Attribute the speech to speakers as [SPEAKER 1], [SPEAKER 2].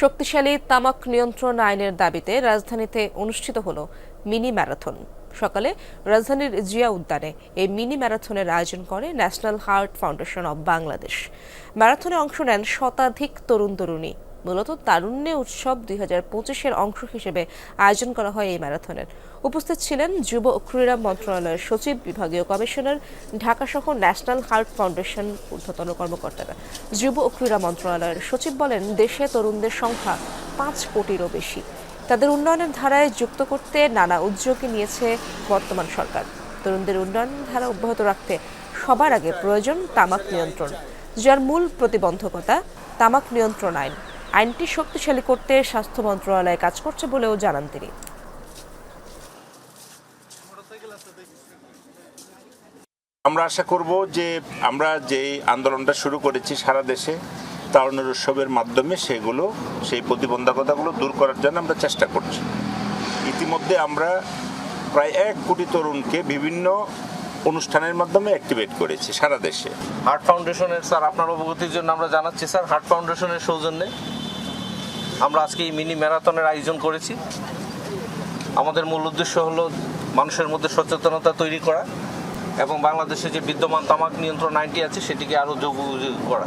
[SPEAKER 1] শক্তিশালী তামাক নিয়ন্ত্রণ আইনের দাবিতে রাজধানীতে অনুষ্ঠিত হলো মিনি ম্যারাথন। সকালে রাজধানীর জিয়া উদ্যানে এই মিনি ম্যারাথনের আয়োজন করে national heart foundation of Bangladesh. ম্যারাথনে অংশ নেন শতাধিক তরুণ তরুণী মূলত তারুণ্য উৎসব দুই হাজার পঁচিশের অংশ হিসেবে আয়োজন করা হয় এই ম্যারাথনের। উপস্থিত ছিলেন যুব ও ক্রীড়া মন্ত্রণালয়ের সচিব, বিভাগীয় কমিশনার, ঢাকাসহ ন্যাশনাল হার্ট ফাউন্ডেশন ঊর্ধ্বতন কর্মকর্তারা। যুব ও ক্রীড়া মন্ত্রণালয়ের সচিব বলেন, দেশে তরুণদের সংখ্যা পাঁচ কোটিরও বেশি। তাদের উন্নয়নের ধারায় যুক্ত করতে নানা উদ্যোগই নিয়েছে বর্তমান সরকার। তরুণদের উন্নয়ন ধারা অব্যাহত রাখতে সবার আগে প্রয়োজন তামাক নিয়ন্ত্রণ, যার মূল প্রতিবন্ধকতা তামাক নিয়ন্ত্রণ আইন। আইনটি শক্তিশালী করতে স্বাস্থ্য মন্ত্রণালয় কাজ করছে বলেও জানান তিনি।
[SPEAKER 2] আমরা আশা করব যে আমরা যে আন্দোলনটা শুরু করেছি সারা দেশে তারুণের উৎসবের মাধ্যমে সেগুলো সেই প্রতিবন্ধকতাগুলো দূর করার জন্য আমরা চেষ্টা করছি। ইতিমধ্যে আমরা প্রায় এক কোটি তরুণকে বিভিন্ন অনুষ্ঠানের মাধ্যমে অ্যাক্টিভেট করেছি সারা দেশে।
[SPEAKER 3] হার্ট ফাউন্ডেশনের স্যার আপনার অবগতির জন্য আমরা জানাচ্ছি স্যার। হার্ট ফাউন্ডেশনের সৌজন্যে আমরা আজকে এই মিনি ম্যারাথনের আয়োজন করেছি। আমাদের মূল উদ্দেশ্য হলো মানুষের মধ্যে সচেতনতা তৈরি করা এবং বাংলাদেশে যে বিদ্যমান তামাক নিয়ন্ত্রণ আইনটি আছে, সেটিকে আরও যোগ করা।